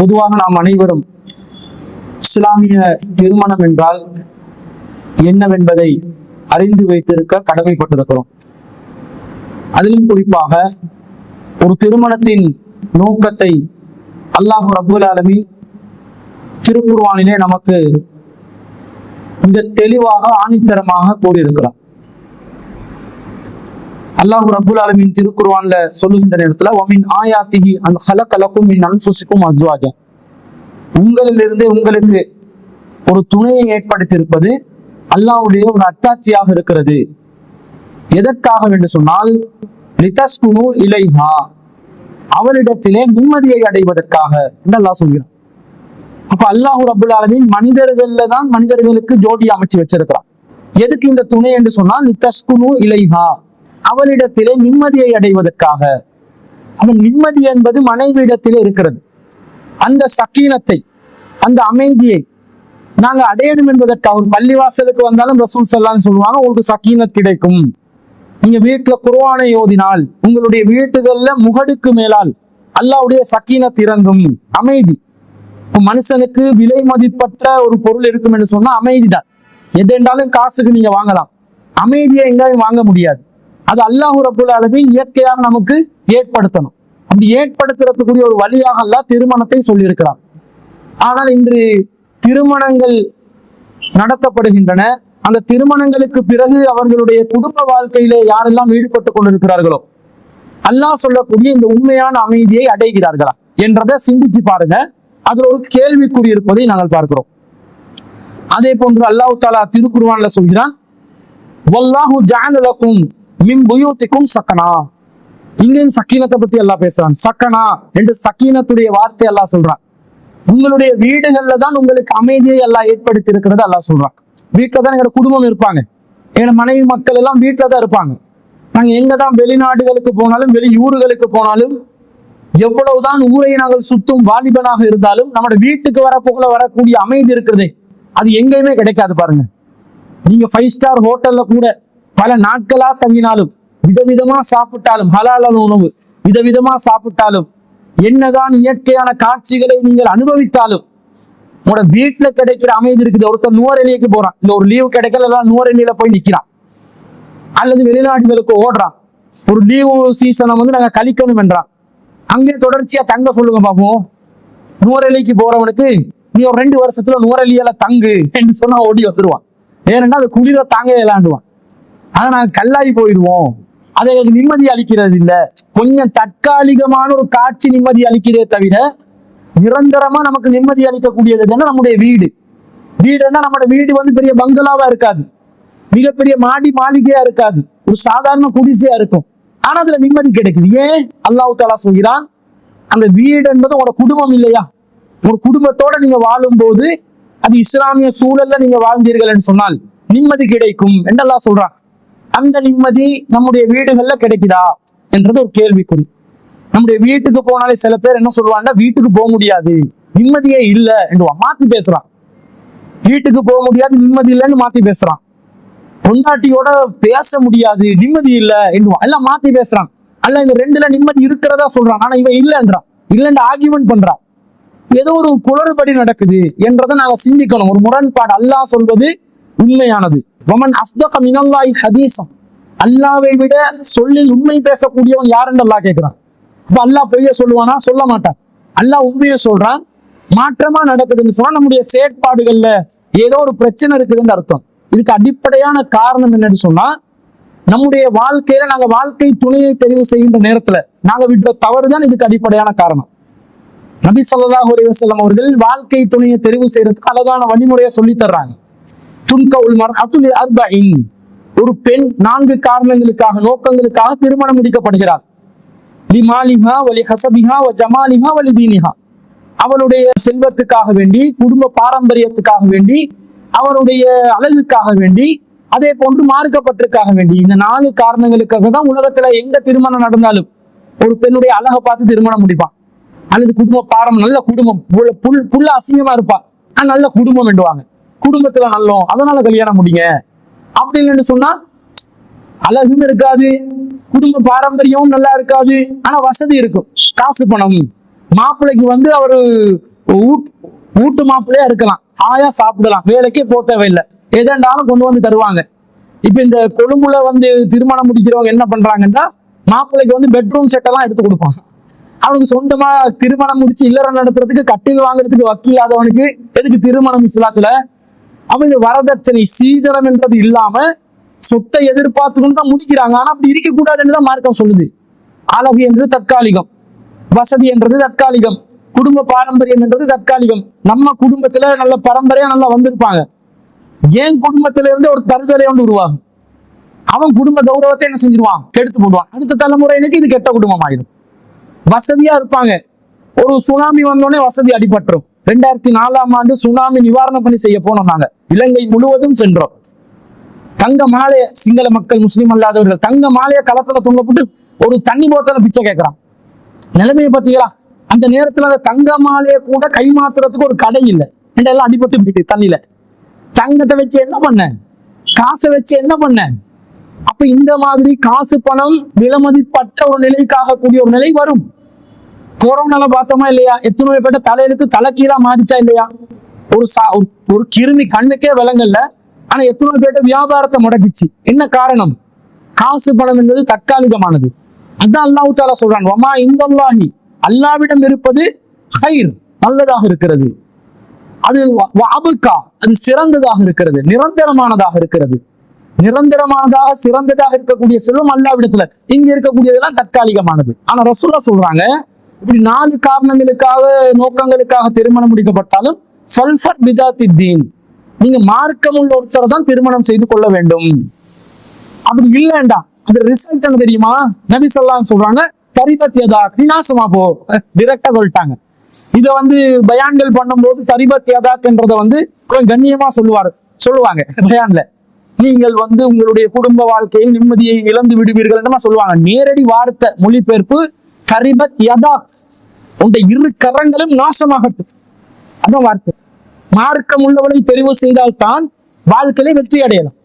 பொதுவாக நாம் அனைவரும் இஸ்லாமிய திருமணம் என்றால் என்னவென்பதை அறிந்து வைத்திருக்க கடமைப்பட்டிருக்கிறோம். அதிலும் குறிப்பாக ஒரு திருமணத்தின் நோக்கத்தை அல்லாஹ் ரபுல் ஆலமீன் திருக்குருவானிலே நமக்கு மிக தெளிவாக ஆணித்தரமாக கூறியிருக்கிறார் அல்லாஹ் ரபுல் ஆலமின் திருக்குர்ஆன்ல சொல்லுகின்ற நேரத்துல ஒமின் அந்த அன் ஹலகலக்கும் மின் அன்புசிக்கும் அஸ்வாஜா. உங்களிலிருந்து உங்களுக்கு ஒரு துணையை ஏற்படுத்தியிருப்பது அல்லாஹுடைய ஒரு அத்தாட்சியாக இருக்கிறது. எதற்காக என்று சொன்னால் லிதஸ்குனு இலைஹா. அவளிடத்திலே நிம்மதியை அடைவதற்காக என்று அல்லாஹ் சொல்கிறான். அப்ப அல்லாஹூ ரபுல் ஆலமின் மனிதர்கள்ல தான் மனிதர்களுக்கு ஜோடி அமைச்சு வச்சிருக்கிறான். எதுக்கு இந்த துணை என்று சொன்னால் லிதஸ்குனு இலைஹா. அவளிடத்திலே நிம்மதியை அடைவதற்காக. அவன் நிம்மதி என்பது மனைவியிடத்திலே இருக்கிறது. அந்த சக்கீனத்தை அந்த அமைதியை நாங்க அடையணும் என்பதற்காக ஒரு பள்ளிவாசலுக்கு வந்தாலும் ரசூல் செல்லான்னு சொல்லுவாங்க உங்களுக்கு சக்கீனத் கிடைக்கும். நீங்க வீட்டுல குர்ஆனை ஓதினால் உங்களுடைய வீட்டுகள்ல முகடுக்கு மேலால் அல்லாவுடைய சக்கீனத் இறங்கும். அமைதி. மனுஷனுக்கு விலை மதிப்பற்ற ஒரு பொருள் இருக்கும் என்று சொன்னா அமைதி தான் எது என்றாலும் காசுக்கு நீங்க வாங்கலாம். அமைதியை எங்கேயும் வாங்க முடியாது. அது அல்லாஹூ ரபுல் ஆலமீன் இயற்கையாக நமக்கு ஏற்படுத்தணும். அப்படி ஏற்படுத்துறதுக்குரிய ஒரு வழியாக அல்ல திருமணத்தை சொல்லியிருக்கிறான். ஆனால் இன்று திருமணங்கள் நடத்தப்படுகின்றன. அந்த திருமணங்களுக்கு பிறகு அவர்களுடைய குடும்ப வாழ்க்கையிலே யாரெல்லாம் ஈடுபட்டு கொண்டிருக்கிறார்களோ அல்லாஹ் சொல்லக்கூடிய இந்த உண்மையான அமைதியை அடைகிறார்களா என்றதை சிந்திச்சு பாருங்க. அதுல ஒரு கேள்விக்குறி இருப்பதை நாங்கள் பார்க்கிறோம். அதே போன்று அல்லாஹ் தாலா திருக்குர்ஆன்ல சொல்கிறான் வல்லாஹு ஜஅல மின் புயூத்திக்கும் சக்கனா. இங்கேயும் சக்கீனத்தை பத்தி எல்லாம் பேசுறான். சக்கனா என்று சக்கீனத்துடைய வார்த்தை எல்லாம் சொல்றான். உங்களுடைய வீடுகள்ல தான் உங்களுக்கு அமைதியை எல்லாம் ஏற்படுத்தி இருக்கிறது எல்லாம் சொல்றான். வீட்டுல தான் எங்களோட குடும்பம் இருப்பாங்க. எங்களோட மனைவி மக்கள் எல்லாம் வீட்டுல தான் இருப்பாங்க. நாங்க எங்க தான் வெளிநாடுகளுக்கு போனாலும் வெளியூர்களுக்கு போனாலும் எவ்வளவுதான் ஊரை நாங்கள் சுத்தும் வாலிபனாக இருந்தாலும் நம்மளோட வீட்டுக்கு வரப்போக்குள்ள வரக்கூடிய அமைதி இருக்கிறதே அது எங்கேயுமே கிடைக்காது பாருங்க. நீங்க ஃபைவ் ஸ்டார் ஹோட்டல்ல கூட பல நாட்களா தங்கினாலும் விதவிதமா சாப்பிட்டாலும் ஹலாலான உணவு விதவிதமா சாப்பிட்டாலும் என்னதான் இயற்கையான காட்சிகளை நீங்கள் அனுபவித்தாலும் உங்களோட வீட்டுல கிடைக்கிற அமைதி இருக்குது. ஒருத்தர் நுவரெலிக்கு போறான். இல்ல ஒரு லீவு கிடைக்கல எல்லாம் நுவரெலியில போய் நிக்கிறான். அல்லது வெளிநாடுகளுக்கு ஓடுறான். ஒரு லீவு சீசனை வந்து நாங்க கழிக்கணும் என்றான். அங்கே தொடர்ச்சியா தங்க சொல்லுங்க பாப்போம். நுவரெலிக்கு போறவனுக்கு நீ ஒரு ரெண்டு வருஷத்துல நுவரெலியில தங்கு என்று சொன்னா ஓடி வந்துருவான். ஏனென்னா அது குளிர தாங்க விளாண்டுவான் ஆனா நாங்க கல்லாகி போயிடுவோம். அது எனக்கு நிம்மதி அளிக்கிறது இல்ல. கொஞ்சம் தற்காலிகமான ஒரு காட்சி நிம்மதி அளிக்கிறதே தவிர நிரந்தரமா நமக்கு நிம்மதி அளிக்கக்கூடியது என்ன? நம்முடைய வீடு. வீடுன்னா நம்மளோட வீடு வந்து பெரிய பங்களாவா இருக்காது. மிகப்பெரிய மாடி மாளிகையா இருக்காது. ஒரு சாதாரண குடிசையா இருக்கும். ஆனா அதுல நிம்மதி கிடைக்குது. ஏன்? அல்லாஹ் தாலா சொல்கிறான் அந்த வீடு என்பது உங்களோட குடும்பம் இல்லையா? உங்க குடும்பத்தோட நீங்க வாழும்போது அது இஸ்லாமிய சூழல்ல நீங்க வாழ்ந்தீர்கள் என்று சொன்னால் நிம்மதி கிடைக்கும் என்றெல்லாம் சொல்றான். அந்த நிம்மதி நம்முடைய வீடுகள்ல கிடைக்குதா என்றது ஒரு கேள்விக்குறி. நம்முடைய வீட்டுக்கு போனாலே சில பேர் என்ன சொல்லுவாங்கன்னா வீட்டுக்கு போக முடியாது நிம்மதியே இல்லை என்று மாத்தி பேசுறான். வீட்டுக்கு போக முடியாது நிம்மதி இல்லைன்னு மாத்தி பேசுறான். பொண்டாட்டியோட பேச முடியாது நிம்மதி இல்லை என்று எல்லாம் மாத்தி பேசுறான். அல்ல இந்த ரெண்டுல நிம்மதி இருக்கிறதா சொல்றான். ஆனா இவன் இல்லைன்றான் இல்லைன்னு ஆர்கியூமெண்ட் பண்றான். ஏதோ ஒரு குளறுபடி நடக்குது என்றதை நாங்க சிந்திக்கணும். ஒரு முரண்பாடு. அல்லாஹ் சொல்வது உண்மையானது. வமன் அஸ்தக மினல்லாய் ஹதீசம் அல்லாவை விட சொல்லில் உண்மை பேசக்கூடியவன் யாருன்னு அல்லாஹ் கேட்கிறான். அப்ப அல்லாஹ் பொய்ய சொல்லுவானா? சொல்ல மாட்டான். அல்லாஹ் உண்மையை சொல்றான் மாற்றமா நடக்குதுன்னு சொன்னா நம்முடைய செயற்பாடுகள்ல ஏதோ ஒரு பிரச்சனை இருக்குதுன்னு அர்த்தம். இதுக்கு அடிப்படையான காரணம் என்னன்னு சொன்னா நம்முடைய வாழ்க்கையில நாங்க வாழ்க்கை துணையை தெரிவு செய்கின்ற நேரத்துல நாங்க விட்ட தவறுதான் இதுக்கு அடிப்படையான காரணம். நபி சொல்லாஹ் அலி வசலம் அவர்கள் வாழ்க்கை துணையை தெரிவு செய்யறதுக்கு அழகான வழிமுறையை சொல்லி தர்றாங்க. ஒரு பெண் நான்கு காரணங்களுக்காக நோக்கங்களுக்காக திருமணம் முடிக்கப்படுகிறார் லிமாலிஹா வலி ஹசபிஹா வ ஜமாலிஹா வலி தீனிஹா. அவளுடைய செல்வத்துக்காக வேண்டி குடும்ப பாரம்பரியத்துக்காக வேண்டி அவருடைய அழகுக்காக வேண்டி அதே போன்று மாறுக்கப்பட்டிருக்காக வேண்டி இந்த நாலு காரணங்களுக்காக தான் உலகத்துல எங்க திருமணம் நடந்தாலும் ஒரு பெண்ணுடைய அழகை பார்த்து திருமணம் முடிப்பான். அல்லது குடும்ப பாரம் நல்ல குடும்பம் புல் புல் புல்ல அசிங்கமா இருப்பா நல்ல குடும்பம் வேண்டுவாங்க. குடும்பத்துல நல்லோம் அதனால கல்யாணம் முடிங்க அப்படி இல்லைன்னு சொன்னா அழகும் இருக்காது குடும்ப பாரம்பரியமும் நல்லா இருக்காது ஆனா வசதி இருக்கும் காசு பணம். மாப்பிள்ளைக்கு வந்து அவரு ஊட்- வீட்டு மாப்பிள்ளையா இருக்கலாம் ஆயா சாப்பிடலாம் வேலைக்கே போக தேவையில்லை எதாண்டாலும் கொண்டு வந்து தருவாங்க. இப்ப இந்த கொழும்புல வந்து திருமணம் முடிக்கிறவங்க என்ன பண்றாங்கன்னா மாப்பிள்ளைக்கு வந்து பெட்ரூம் செட் எல்லாம் எடுத்து கொடுப்பாங்க. அவனுக்கு சொந்தமா திருமணம் முடிச்சு இல்லறம் நடத்துறதுக்கு கட்டில் வாங்குறதுக்கு வக்கீலாதவனுக்கு எதுக்கு திருமணம் இஸ்லாத்துல? அப்ப இந்த வரதட்சணை சீதனம் என்றது இல்லாம சொத்தை எதிர்பார்த்துக்கொண்டு தான் முடிக்கிறாங்க. ஆனா அப்படி இருக்க கூடாதுன்னு தான் மார்க்கம் சொல்லுது. அழகு என்றது தற்காலிகம். வசதி என்றது தற்காலிகம். குடும்ப பாரம்பரியம் என்றது தற்காலிகம். நம்ம குடும்பத்துல நல்ல பரம்பரையா நல்லா வந்திருப்பாங்க. என் குடும்பத்தில இருந்து ஒரு தருதலை ஒன்று உருவாகும்? அவன் குடும்ப கௌரவத்தை என்ன செஞ்சிருவான்? கெடுத்து போடுவான். அடுத்த தலைமுறையினுக்கு இது கெட்ட குடும்பம் ஆயிடும் வசதியா இருப்பாங்க. ஒரு சுனாமி வந்தோடனே வசதி அடிபட்டுரும். ரெண்டாயிரத்தி நாலாம் ஆண்டு சுனாமி நிவாரண பணி செய்ய போனோம் நாங்க. இலங்கை முழுவதும் சென்றோம். தங்க மாலைய சிங்கள மக்கள் முஸ்லீம் அல்லாதவர்கள் தங்க மாலைய களத்துல தொங்கப்பட்டு ஒரு தண்ணி போத்தல பிச்சை கேட்கிறான். நிலைமையை பார்த்தீங்களா? அந்த நேரத்துல அந்த தங்க மாலைய கூட கை மாத்துறதுக்கு ஒரு கடை இல்லை. எல்லாம் அடிபட்டு போயிட்டு தண்ணியில. தங்கத்தை வச்சு என்ன பண்ண? காசை வச்சு என்ன பண்ண? அப்ப இந்த மாதிரி காசு பணம் விலமதிப்பட்ட ஒரு நிலைக்காக கூடிய ஒரு நிலை வரும். கொரோனால பார்த்தோமா இல்லையா? எத்தனை பேட்ட தலையெழுத்து தலை கீழா மாறிச்சா இல்லையா? ஒரு சா ஒரு- ஒரு கிருமி கண்ணுக்கே விலங்கல்ல ஆனா எத்தனை பேர்ட்ட வியாபாரத்தை முடக்கிச்சு. என்ன காரணம்? காசு பணம் என்பது தற்காலிகமானது. அதான் அல்லாஹ் தாலா சொல்றான் வமா இந்தல்லாஹி. அல்லாவிடம் இருப்பது ஹைர் நல்லதாக இருக்கிறது. அது வாபுக்கா அது சிறந்ததாக இருக்கிறது நிரந்தரமானதாக இருக்கிறது. நிரந்தரமானதாக சிறந்ததாக இருக்கக்கூடிய செல்வம் அல்லாவிடத்துல இங்க இருக்கக்கூடியதெல்லாம் தற்காலிகமானது. ஆனா ரசூல்லா சொல்றாங்க இப்படி நாலு காரணங்களுக்காக நோக்கங்களுக்காக திருமணம் முடிக்கப்பட்டாலும் சல்ஃபர் பிதாத்தி தீன் நீங்க மார்க்கம் உள்ள ஒருத்தரை தான் திருமணம் செய்து கொள்ள வேண்டும். அப்படி இல்லைண்டா. அந்த ரிசல்ட் என்ன தெரியுமா? நபி சொல்லாம் சொல்றாங்க தரிபத்தியதா விநாசமா போ. டிரெக்டா சொல்லிட்டாங்க. இத வந்து பயான்கள் பண்ணும்போது தரிபத்தியதாக்ன்றத வந்து கொஞ்சம் கண்ணியமா சொல்லுவாரு. சொல்லுவாங்க பயான்ல. நீங்கள் வந்து உங்களுடைய குடும்ப வாழ்க்கையை நிம்மதியை இழந்து விடுவீர்கள் என்னமா சொல்லுவாங்க. நேரடி வார்த்தை மொழிபெயர்ப்பு கரிபத் யதா. உன்னுடைய இரு கரங்களும் நாசமாகட்டும். அதான் வார்த்தை. மார்க்கம் உள்ளவனை தெரிவு செய்தால் தான் வாழ்க்கையில வெற்றி அடையலாம்